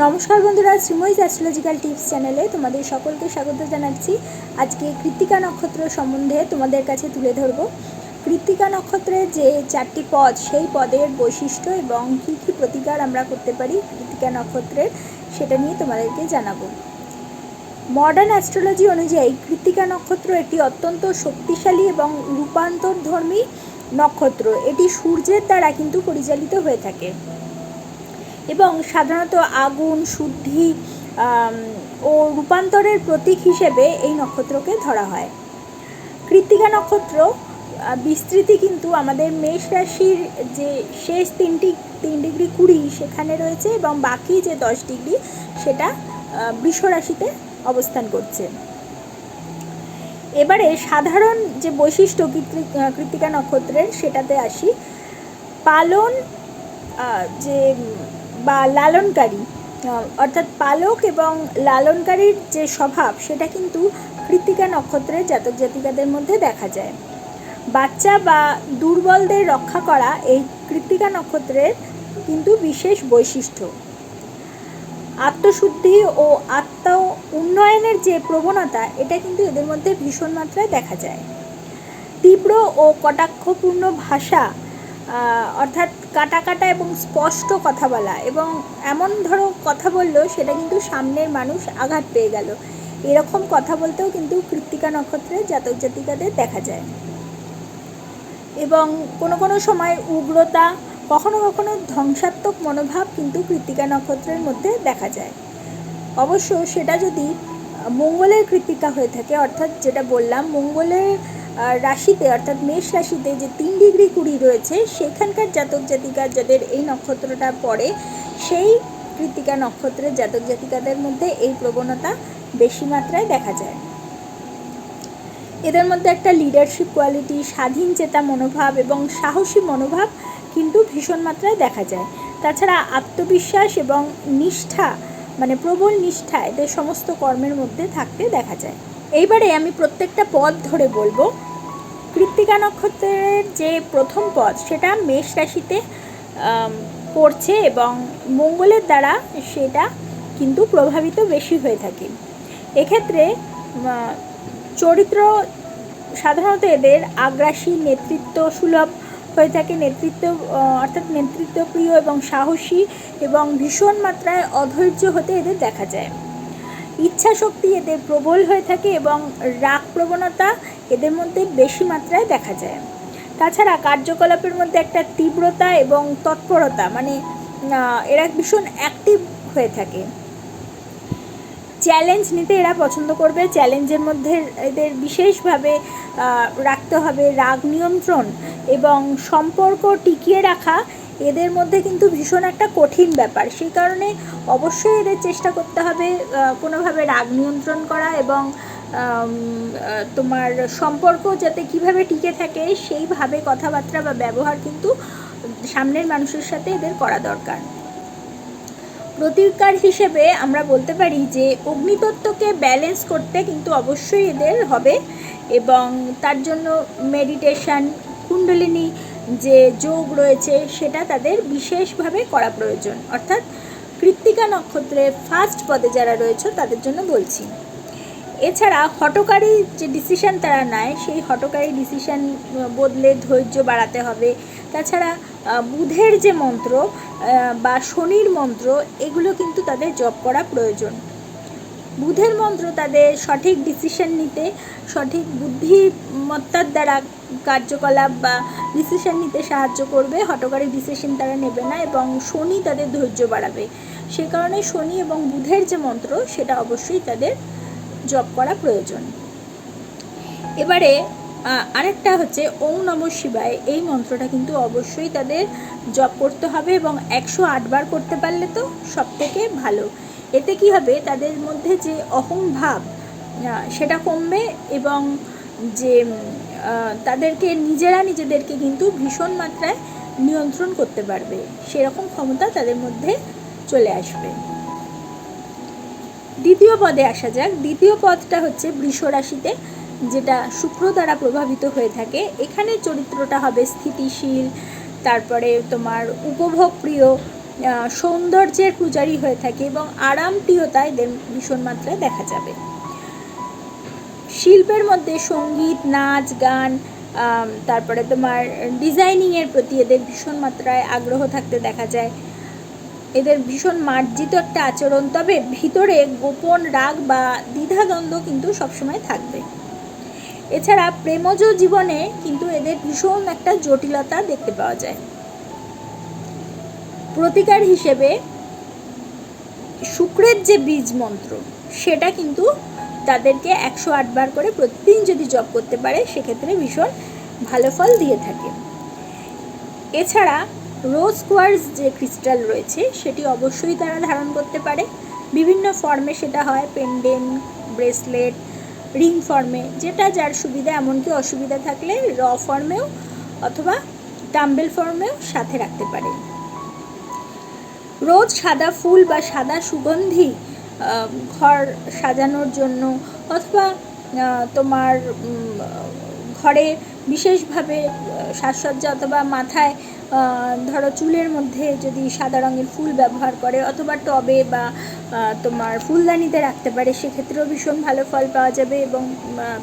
নমস্কার বন্ধুরা Sreemoyee astrological tips চ্যানেলে তোমাদের সকলকে স্বাগত জানাচ্ছি। আজকে কৃত্তিকা নক্ষত্র সম্বন্ধে তোমাদের কাছে তুলে ধরব। কৃত্তিকা নক্ষত্রের যে চারটি পদ, সেই পদের বৈশিষ্ট্য এবং কী কী প্রতিকার আমরা করতে পারি কৃত্তিকা নক্ষত্রের, সেটা নিয়ে তোমাদেরকে জানাব। মডার্ন অ্যাস্ট্রোলজি অনুযায়ী কৃত্তিকা নক্ষত্র একটি অত্যন্ত শক্তিশালী এবং রূপান্তরধর্মী নক্ষত্র। এটি সূর্যের দ্বারা কিন্তু পরিচালিত হয়ে থাকে। এবং সাধারণত আগুন শুদ্ধি ও রূপান্তরের প্রতীক হিসেবে এই নক্ষত্রকে ধরা হয়। কৃত্তিকা নক্ষত্র বিস্তৃতি কিন্তু আমাদের মেষ রাশির যে শেষ তিনটি তিন ডিগ্রি কুড়ি সেখানে রয়েছে এবং বাকি যে দশ ডিগ্রি সেটা আহ, বৃষ রাশিতে অবস্থান করছে। এবারে সাধারণ যে বৈশিষ্ট্য কৃত্তি- কৃত্তিকা নক্ষত্রের সেটাতে আসি। পালন যে বা লালনকারী অর্থাৎ পালক এবং লালনকারীর যে স্বভাব, সেটা কিন্তু কৃত্তিকা নক্ষত্রের জাতক জাতিকাদের মধ্যে দেখা যায়। বাচ্চা বা দুর্বলদের রক্ষা করা এই কৃত্তিকা নক্ষত্রের কিন্তু বিশেষ বৈশিষ্ট্য। আত্মশুদ্ধি ও আত্ম উন্নয়নের যে প্রবণতা, এটা কিন্তু এদের মধ্যে ভীষণ মাত্রায় দেখা যায়। তীব্র ও কটাক্ষপূর্ণ ভাষা অর্থাৎ কাটা কাটা এবং স্পষ্ট কথা বলা এবং এমন ধরো কথা বলল, সেটা কিন্তু সামনের মানুষ আঘাত পেয়ে গেল। এরকম কথা বলতেও কিন্তু কৃত্তিকা নক্ষত্রের জাতক জাতিকাদের দেখা যায়। এবং কোনো কোনো সময় উগ্রতা, কখনো কখনো ধ্বংসাত্মক মনোভাব কিন্তু কৃত্তিকা নক্ষত্রের মধ্যে দেখা যায়। অবশ্য সেটা যদি মঙ্গলের কৃত্তিকা হয়ে থাকে, অর্থাৎ যেটা বললাম, মঙ্গলের রাশিতে, অর্থাৎ মেষ রাশিতে যে তিন ডিগ্রি কুড়ি রয়েছে, সেখানকার জাতক জাতিকা যাদের এই নক্ষত্রটা পড়ে, সেই কৃতিকা নক্ষত্রের জাতক জাতিকাদের মধ্যে এই প্রবণতা বেশি মাত্রায় দেখা যায়। এদের মধ্যে একটা লিডারশিপ কোয়ালিটি স্বাধীন চেতা মনোভাব এবং সাহসী মনোভাব কিন্তু ভীষণ মাত্রায় দেখা যায়। তাছাড়া আত্মবিশ্বাস এবং নিষ্ঠা মানে প্রবল নিষ্ঠা এদের সমস্ত কর্মের মধ্যে থাকতে দেখা যায়। এইবারে আমি প্রত্যেকটা পদ ধরে বলব। কৃত্তিকা নক্ষত্রের যে প্রথম পদ, সেটা মেষ রাশিতে পড়ছে এবং মঙ্গলের দ্বারা সেটা কিন্তু প্রভাবিত বেশি হয়ে থাকে। এক্ষেত্রে চরিত্র সাধারণত এদের আগ্রাসী, নেতৃত্ব সুলভ হয়ে থাকে, নেতৃত্ব অর্থাৎ নেতৃত্বপ্রিয় এবং সাহসী এবং ভীষণ মাত্রায় অধৈর্য হতে এদের দেখা যায়। ইচ্ছা শক্তি এদের প্রবল হয়ে থাকে এবং রাগ প্রবণতা এদের মধ্যে বেশি মাত্রায় দেখা যায়। তাছাড়া কার্যকলাপের মধ্যে একটা তীব্রতা এবং তৎপরতা মানে এরা ভীষণ অ্যাক্টিভ হয়ে থাকে। চ্যালেঞ্জ নিতে এরা পছন্দ করবে। চ্যালেঞ্জের মধ্যে এদের বিশেষভাবে রাখতে হবে রাগ নিয়ন্ত্রণ এবং সম্পর্ক টিকিয়ে রাখা। এদের মধ্যে কিন্তু ভীষণ একটা কঠিন ব্যাপার। সেই কারণে অবশ্যই এদের চেষ্টা করতে হবে কোনোভাবে রাগ নিয়ন্ত্রণ করা এবং তোমার সম্পর্ক যাতে কীভাবে টিকে থাকে সেইভাবে কথাবার্তা বা ব্যবহার কিন্তু সামনের মানুষের সাথে এদের করা দরকার। প্রতিকার হিসেবে আমরা বলতে পারি যে অগ্নিতত্ত্বকে ব্যালেন্স করতে কিন্তু অবশ্যই এদের হবে এবং তার জন্য মেডিটেশন কুণ্ডলিনী যে যোগ রয়েছে সেটা তাদের বিশেষভাবে করা প্রয়োজন। অর্থাৎ কৃত্তিকা নক্ষত্রে ফার্স্ট পদে যারা রয়েছে তাদের জন্য বলছি। এছাড়া হটকারী যে ডিসিশন তারা নেয়, সেই হটকারী ডিসিশন বদলে ধৈর্য বাড়াতে হবে। তাছাড়া বুধের যে মন্ত্র বা শনির মন্ত্র, এগুলো কিন্তু তাদের জপ করা প্রয়োজন। বুধের মন্ত্র তাদের সঠিক ডিসিশন নিতে, সঠিক বুদ্ধিমত্তার দ্বারা কার্যকলাপ বা ডিসিশন নিতে সাহায্য করবে। হটকারী ডিসিশন তারা নেবে না এবং শনি তাদের ধৈর্য বাড়াবে। সে কারণে শনি এবং বুধের যে মন্ত্র, সেটা অবশ্যই তাদের জপ করা প্রয়োজন। এবারে আরেকটা হচ্ছে ওং নম শিবায়, এই মন্ত্রটা কিন্তু অবশ্যই তাদের জপ করতে হবে এবং একশো আটবার করতে পারলে তো সব থেকে ভালো। এতে কি হবে, তাদের মধ্যে যে অহং ভাব সেটা কমবে এবং যে তাদেরকে, নিজেরা নিজেদেরকে কিন্তু ভীষণ মাত্রায় নিয়ন্ত্রণ করতে পারবে। সেরকম ক্ষমতা তাদের মধ্যে চলে আসবে। দ্বিতীয় পদে আসা যাক। দ্বিতীয় পদটা হচ্ছে বৃষ রাশিতে, যেটা শুক্র দ্বারা প্রভাবিত হয়ে থাকে। এখানে চরিত্রটা হবে স্থিতিশীল, তারপরে তোমার উপভোগ প্রিয় সৌন্দর্যের পূজারী হয়ে থাকে এবং আরামপ্রিয়তা এদের ভীষণ মাত্রায় দেখা যাবে। শিল্পের মধ্যে সংগীত, নাচ, গান তারপরে তোমার ডিজাইনিংয়ের প্রতি এদের ভীষণ মাত্রায় আগ্রহ থাকতে দেখা যায়। এদের ভীষণ মার্জিত একটা আচরণ, তবে ভিতরে গোপন রাগ বা দ্বিধাদ্বন্দ্ব কিন্তু সবসময় থাকবে। এছাড়া প্রেমজ জীবনে কিন্তু এদের ভীষণ একটা জটিলতা দেখতে পাওয়া যায়। প্রতিকার হিসেবে শুক্রের যে বীজ মন্ত্র, সেটা কিন্তু তাদেরকে একশো আটবার করে প্রতিদিন যদি জপ করতে পারে, সেক্ষেত্রে ভীষণ ভালো ফল দিয়ে থাকে। এছাড়া রোজ কোয়ার্স যে ক্রিস্টাল রয়েছে, সেটি অবশ্যই তারা ধারণ করতে পারে। বিভিন্ন ফর্মে সেটা হয়, পেন্ডেন্ট, ব্রেসলেট, রিং ফর্মে, যেটা যার সুবিধা, এমনকি অসুবিধা থাকলে র ফর্মেও অথবা ডাম্বেল ফর্মেও সাথে রাখতে পারে। রোজ সাদা ফুল বা সাদা সুগন্ধি ঘর সাজানোর জন্য অথবা তোমার ঘরে বিশেষভাবে সাজসজ্জা অথবা মাথায় ধরো চুলের মধ্যে যদি সাদা রঙের ফুল ব্যবহার করে অথবা টবে বা তোমার ফুলদানিতে রাখতে পারে, সেক্ষেত্রেও ভীষণ ভালো ফল পাওয়া যাবে এবং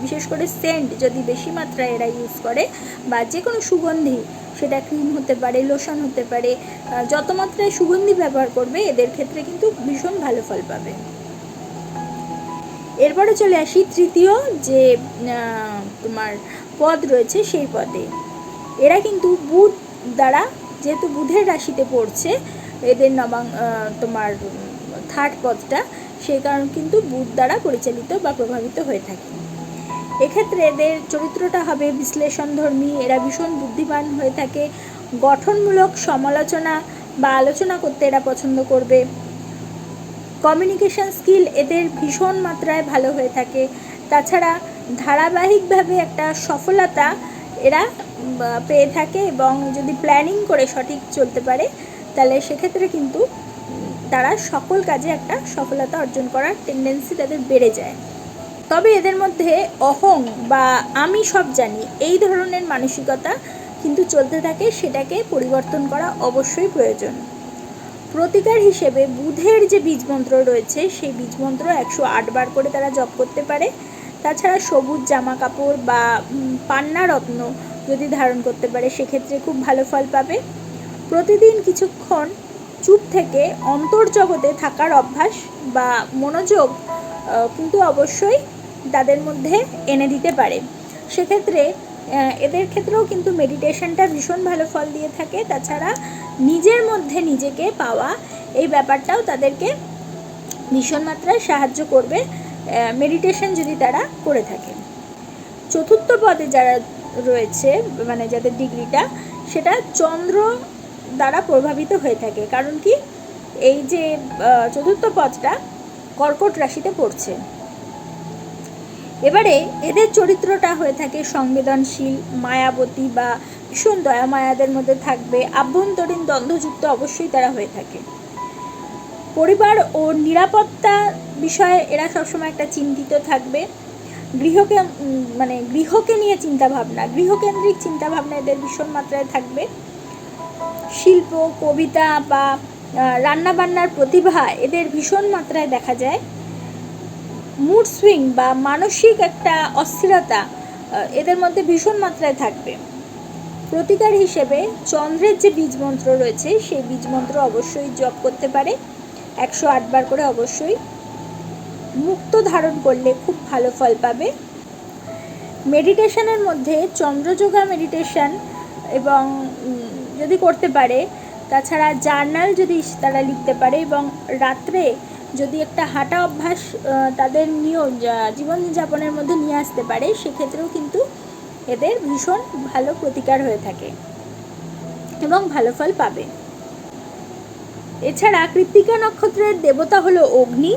বিশেষ করে সেন্ট যদি বেশি মাত্রায় এরা ইউজ করে বা যে কোনো সুগন্ধি, সেটা ক্রিম হতে পারে লোশন হতে পারে যত মাত্রায় সুগন্ধি ব্যবহার করবে, এদের ক্ষেত্রে কিন্তু ভীষণ ভালো ফল পাবে। এরপরে চলে আসি তৃতীয় যে তোমার পদ রয়েছে সেই পদে। এরা কিন্তু বুধ দ্বারা, যেহেতু বুধের রাশিতে পড়ছে, এদের নবাং তোমার থার্ড পদটা, সেই কারণ কিন্তু বুধ দ্বারা পরিচালিত বা প্রভাবিত হয়ে থাকে। এক্ষেত্রে এদের চরিত্রটা হবে বিশ্লেষণধর্মী, এরা ভীষণ বুদ্ধিমান হয়ে থাকে, গঠনমূলক সমালোচনা বা আলোচনা করতে এরা পছন্দ করবে। কমিউনিকেশন স্কিল এদের ভীষণ মাত্রায় ভালো হয়ে থাকে। তাছাড়া ধারাবাহিকভাবে একটা সফলতা এরা পেয়ে থাকে এবং যদি প্ল্যানিং করে সঠিক চলতে পারে, তাহলে সেক্ষেত্রে কিন্তু তারা সকল কাজে একটা সফলতা অর্জন করার টেন্ডেন্সি তাদের বেড়ে যায়। তবে এদের মধ্যে অহং বা আমি সব জানি, এই ধরনের মানসিকতা কিন্তু চলতে থাকে, সেটাকে পরিবর্তন করা অবশ্যই প্রয়োজন। প্রতিকার হিসেবে বুধের যে বীজমন্ত্র রয়েছে, সেই বীজমন্ত্র একশো বার করে তারা জপ করতে পারে। তাছাড়া সবুজ জামা কাপড় বা পান্না রত্ন যদি ধারণ করতে পারে, সেক্ষেত্রে খুব ভালো ফল পাবে। প্রতিদিন কিছুক্ষণ চুপ থেকে অন্তর্জগতে থাকার অভ্যাস বা মনোযোগ কিন্তু অবশ্যই তাদের মধ্যে এনে দিতে পারে। সেক্ষেত্রে এদের ক্ষেত্রেও কিন্তু মেডিটেশনটা ভীষণ ভালো ফল দিয়ে থাকে। তাছাড়া নিজের মধ্যে নিজেকে পাওয়া এই ব্যাপারটাও তাদেরকে ভীষণ মাত্রায় সাহায্য করবে মেডিটেশন যদি তারা করে থাকে। চতুর্থ পদে যারা রয়েছে মানে যাদের ডিগ্রিটা, সেটা চন্দ্র দ্বারা প্রভাবিত হয়ে থাকে। কারণ কি? এই যে চতুর্থ পদটা কর্কট রাশিতে পড়ছে। এবারে এদের চরিত্রটা হয়ে থাকে সংবেদনশীল, মায়াবতী বা ভীষণ দয়া মায়াদের মধ্যে থাকবে। আভ্যন্তরীণ দ্বন্দ্বযুক্ত অবশ্যই তারা হয়ে থাকে। পরিবার ও নিরাপত্তা বিষয়ে এরা সবসময় একটা চিন্তিত থাকবে। গৃহকে মানে গৃহকে নিয়ে চিন্তা ভাবনা গৃহকেন্দ্রিক চিন্তা ভাবনা এদের ভীষণ মাত্রায় থাকবে। শিল্প, কবিতা বা রান্না বান্নার প্রতিভা এদের ভীষণ মাত্রায় দেখা যায়। মুড সুইং বা মানসিক একটা অস্থিরতা এদের মধ্যে ভীষণ মাত্রায় থাকবে। প্রতিকার হিসেবে চন্দ্রের যে বীজমন্ত্র রয়েছে, সেই বীজমন্ত্র অবশ্যই জপ করতে পারে। একশো আট বার করে অবশ্যই। মুক্ত ধারণ করলে খুব ভালো ফল পাবে। মেডিটেশনের মধ্যে চন্দ্রযোগা মেডিটেশন এবং যদি করতে পারে, তাছাড়া জার্নাল যদি তারা লিখতে পারে এবং রাত্রে যদি একটা হাঁটা অভ্যাস তাদের নিয়ম জীবনযাপনের মধ্যে নিয়ে আসতে পারে, সেক্ষেত্রেও কিন্তু এদের ভীষণ ভালো প্রতিকার হয়ে থাকে এবং ভালো ফল পাবে। এছাড়া কৃত্তিকা নক্ষত্রের দেবতা হলো অগ্নি।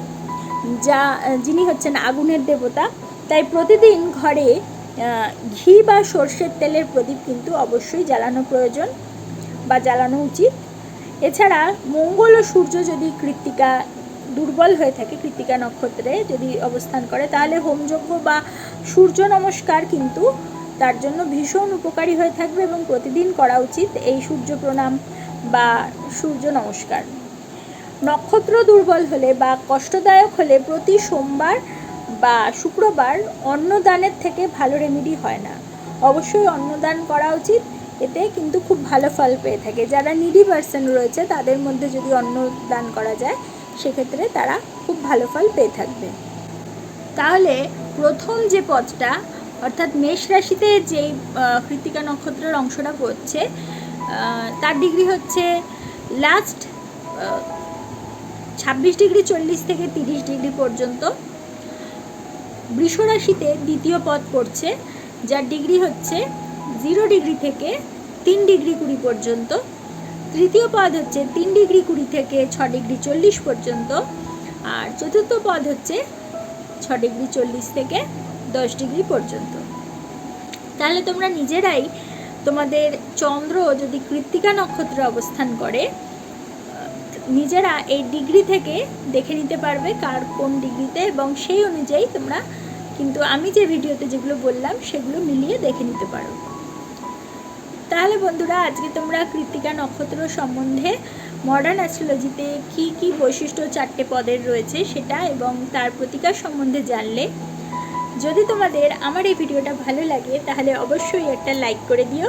যা, যিনি হচ্ছেন আগুনের দেবতা, তাই প্রতিদিন ঘরে ঘি বা সর্ষের তেলের প্রদীপ কিন্তু অবশ্যই জ্বালানো প্রয়োজন বা জ্বালানো উচিত। এছাড়া মঙ্গল ও সূর্য যদি কৃত্তিকা দুর্বল হয়ে থাকে, কৃত্তিকা নক্ষত্রে যদি অবস্থান করে, তাহলে হোমযজ্ঞ বা সূর্য নমস্কার কিন্তু তার জন্য ভীষণ উপকারী হয়ে থাকবে এবং প্রতিদিন করা উচিত এই সূর্য প্রণাম বা সূর্য নমস্কার। নক্ষত্র দুর্বল হলে বা কষ্টদায়ক হলে প্রতি সোমবার বা শুক্রবার অন্নদানের থেকে ভালো রেমেডি হয় না। অবশ্যই অন্নদান করা উচিত এতে কিন্তু খুব ভালো ফল পেয়ে থাকে। যারা নিডি পার্সন রয়েছে তাদের মধ্যে যদি অন্নদান করা যায় সেক্ষেত্রে তারা খুব ভালো ফল পেয়ে থাকবে। তাহলে প্রথম যে পদটা অর্থাৎ মেষ রাশিতে যেই আহ, কৃত্তিকা নক্ষত্রের অংশটা পড়ছে তার ডিগ্রি হচ্ছে লাস্ট ছাব্বিশ ডিগ্রি চল্লিশ থেকে তিরিশ ডিগ্রি পর্যন্ত বৃষ রাশিতে দ্বিতীয় পদ পড়ছে, যার ডিগ্রি হচ্ছে জিরো ডিগ্রি থেকে তিন ডিগ্রি কুড়ি পর্যন্ত। তৃতীয় পদ হচ্ছে তিন ডিগ্রি কুড়ি থেকে ছ ডিগ্রি চল্লিশ পর্যন্ত। আর চতুর্থ পদ হচ্ছে ছ ডিগ্রি চল্লিশ থেকে দশ ডিগ্রি পর্যন্ত। তাহলে তোমরা নিজেরাই তোমাদের চন্দ্র যদি কৃত্তিকা নক্ষত্রে অবস্থান করে নিজেরা এই ডিগ্রি থেকে দেখে নিতে পারবে কার কোন ডিগ্রিতে এবং সেই অনুযায়ী তোমরা কিন্তু আমি যে ভিডিওতে যেগুলো বললাম সেগুলো মিলিয়ে দেখে নিতে পারো। তাহলে বন্ধুরা, আজকে তোমরা কৃত্তিকা নক্ষত্র সম্বন্ধে মডার্ন অ্যাস্ট্রোলজিতে কি কি বৈশিষ্ট্য চারটে পদের রয়েছে সেটা এবং তার প্রতিকার সম্বন্ধে জানলে, যদি তোমাদের আমার এই ভিডিওটা ভালো লাগে তাহলে অবশ্যই একটা লাইক করে দিও।